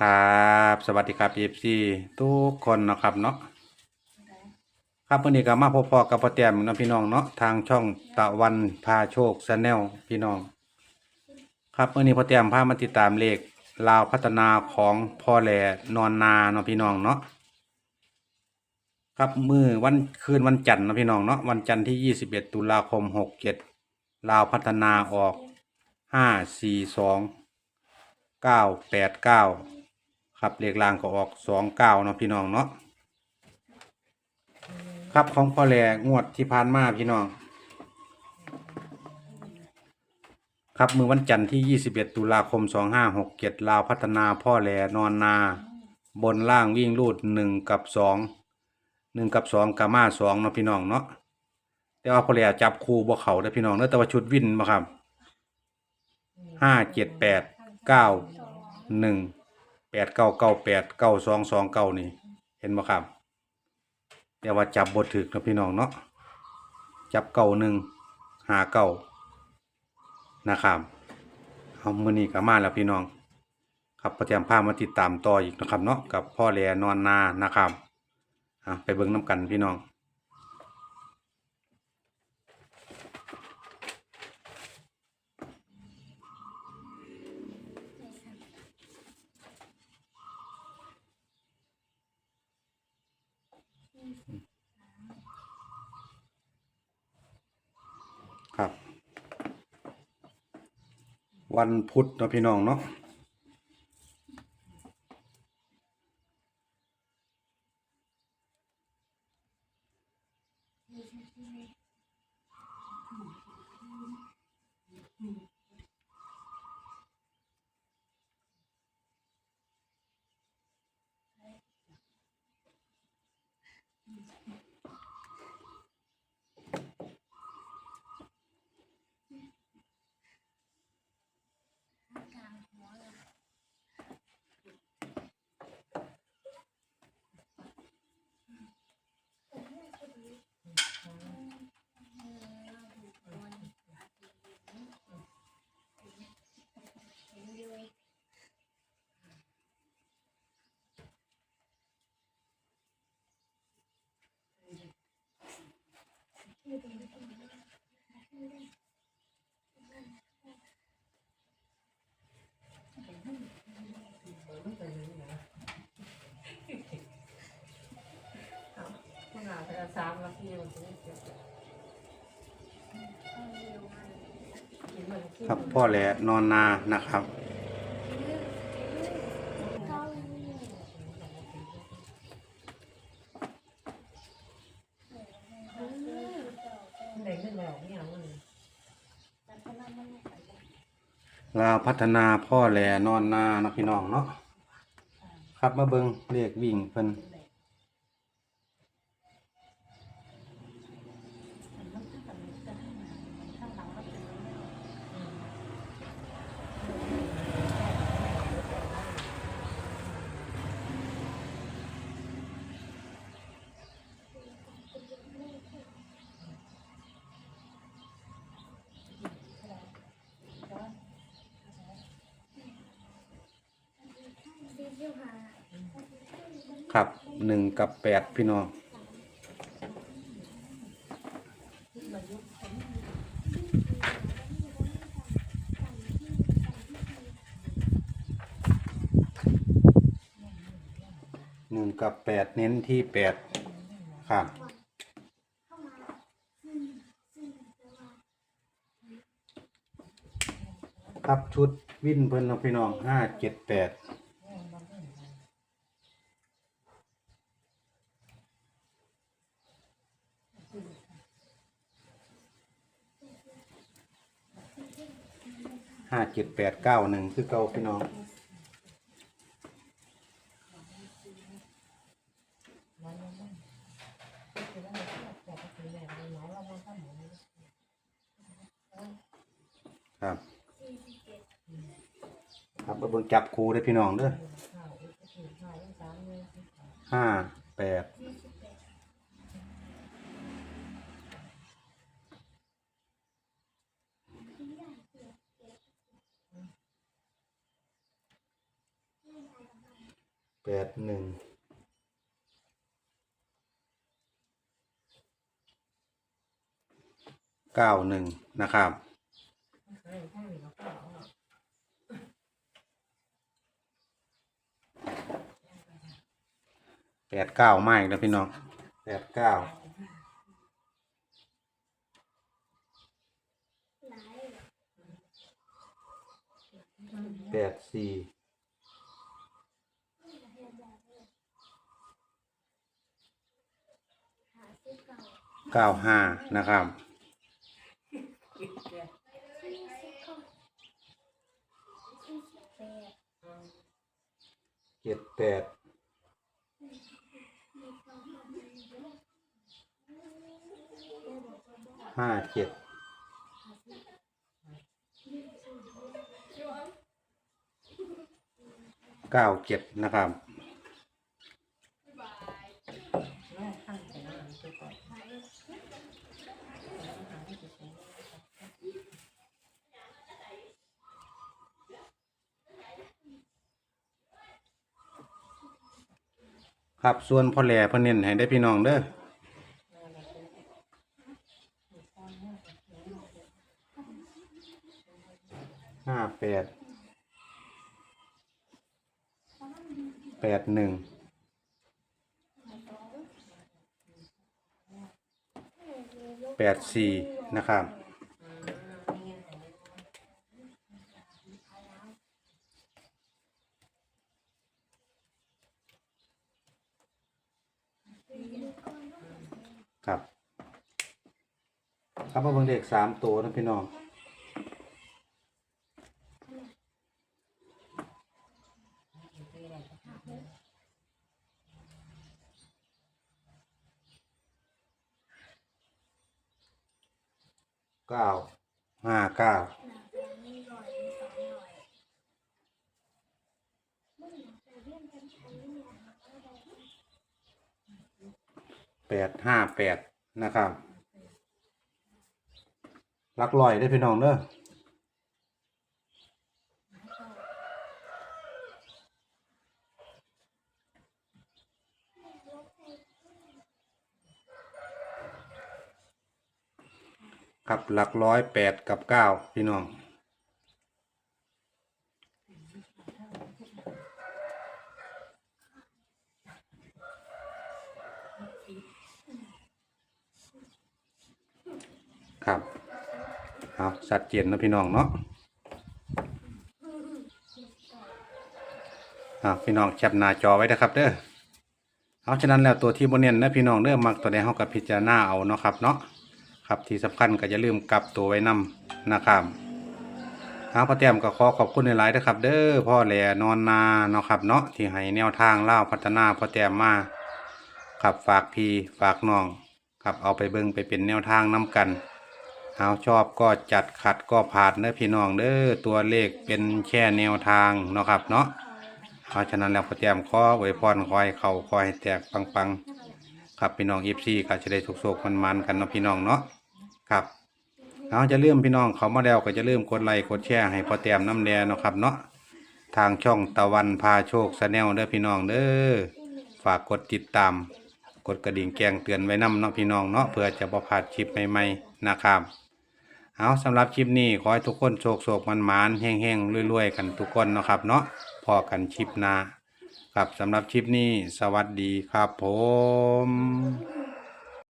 ครับสวัสดีครับเอฟซีทุกคนนะครับเนาะครับวันนี้ก็มาพบพอกับพ่อแต้มเนาะพี่น้องเนาะทางช่องตะวันพาโชคชาแนลพี่น้อง ครับวันนี้พ่อแต้มพามาติดตามเลขลาวพัฒนาของพ่อแหล่นอนนาเนาะพี่น้องเนาะครับมือวันคืนวันจันทร์นะพี่น้องเนาะวันจันทร์ที่ 21 ตุลาคม 67 ลาวพัฒนาออก 542เก้าแปดเก้า ครับเลขล่างก็ออกสองเก้าเนาะพี่น้องเนาะครับของพ่อแหลงวดที่ผ่านมาพี่น้อง ครับมือวันจันทร์ที่ 21 ตุลาคม 2567ลาวพัฒนาพ่อแหลนอนนา บนล่างวิ่งรูด 1 กับ 2 1 กับ 2กับมา2เนาะพี่น้องเนาะแต่ว่าพ่อแหลจับคู่บ่เขาเด้พี่น้องเด้อแต่ว่าชุดวินบ่ครับห้าเจ็ด แปดเก้าเก้าแปดเก้าสองสองเก้านี่ เห็นไหมครับแต่ว่าจับบทถึกนะพี่น้องเนาะจับเก้าหนึ่งหาเก้านะครับเอามือนี้ก็มาแล้วพี่น้อง ครับประเตรียมภามาติดตามต่ออีกนะครับเนาะกับพ่อแหลนอนนานะครับอะไปเบิ่งน้ำกันพี่น้อง ครับ วันพุธเนาะพี่น้องเนาะ ครับพ่อแหลนอนนานะครับ ลาวพัฒนาพ่อแหลนอนนาเนาะพี่น้องเนาะครับมาเบิงเลขวิ่งเพิ่น ครับหนึ่งกับแปดพี่น้องหนึ่งกับแปดเน้นที่แปดครับครับชุดวิ่นเพิ่นเราะพี่น้องห้าเจ็ดแปด ห้าเจ็ดแปดเก้าหนึ่งคือเก้าพี่น้อง ครับ ครับเบิ่งจับครูได้พี่น้องเด้อห้าแปด แปดหนึ่งเก้าหนึ่งนะครับ แปดเก้าไม่แล้วพี่น้องแปดเก้าแปดสี่ เก้าห้านะครับ เจ็ดแปดห้าเจ็ดเก้าเจ็ดนะครับ ครับส่วนพ่อแหล่พ่นเน้นให้ได้พี่น้องเด้อห้าแปดแปดหนึ่งแปดสี่นะครับ ครับ ครับมาเบิ่งเด็กสามตัวนะพี่น้องเก้าห้าเก้า แปดห้าแปดนะครับลักลอยได้พี่น้องเด้อกับหลักร้อยแปดกับเก้าพี่น้อง ครับเอาสัดเจนนะพี่น้องเนาะพี่น้องแคปหน้าจอไว้นะครับเด้อเอาฉะนั้นแล้วตัวที่บนเนียนนะพี่น้องเด้อมักตัวใดเฮากับพิจารณาเอาเนาะครับเนาะครับที่สำคัญก็อย่าลืมกลับตัวไว้นำนะครับทาพ่อแต้มก็ขอขอบคุณในหลายๆนะครับ เด้อพ่อแหล่นอนนาเนาะครับเนาะที่ให้แนวทางเล่าพัฒนาพ่อแต้มมาครับฝากพี่ฝากน้องครับเอาไปเบิ่งไปเป็นแนวทางนํกัน เอาชอบก็จัดขัดก็ผ่านเด้อพี่น้องเด้อตัวเลขเป็นแค่แนวทางเนาะครับเนาะเพราะฉะนั้นแล้วพอแจมขอไว้พรคอยเขาคอยแตกปังๆครับพี่น้องอีฟซีก็จะได้สุกๆมันๆกันเนาะพี่น้องเนาะครับเอาจะเริ่มพี่น้องเขามาแล้วก็จะเริ่มกดไลค์กดแชร์ให้พอแต้มน้ำแดงเนาะครับเนาะทางช่องตะวันพาโชคแนลเด้อพี่น้องเด้อฝากกดติดตาม กดกระดิ่งแจ้งเตือนไว้นำเนาะพี่น้องเนาะเพื่อจะประพลาดคลิปใหม่ๆนะครับ เอาสำหรับคลิปนี้ขอให้ทุกคนโชคโชคมันมานๆแห้งๆรวยๆ กันทุกคนนะครับเนาะพอกันคลิปหน้าครับสำหรับคลิปนี้สวัสดีครับผม